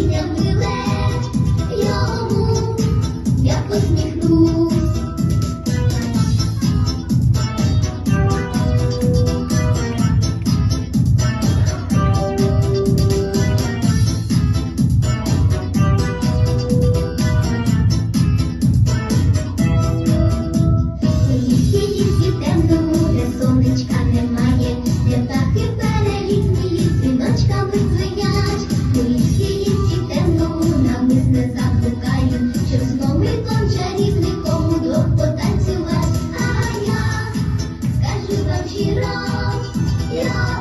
Весілля миле йому я посміхну. закликаю, щоб з помиком чарівником удвох. А я скажу вам щиро, я.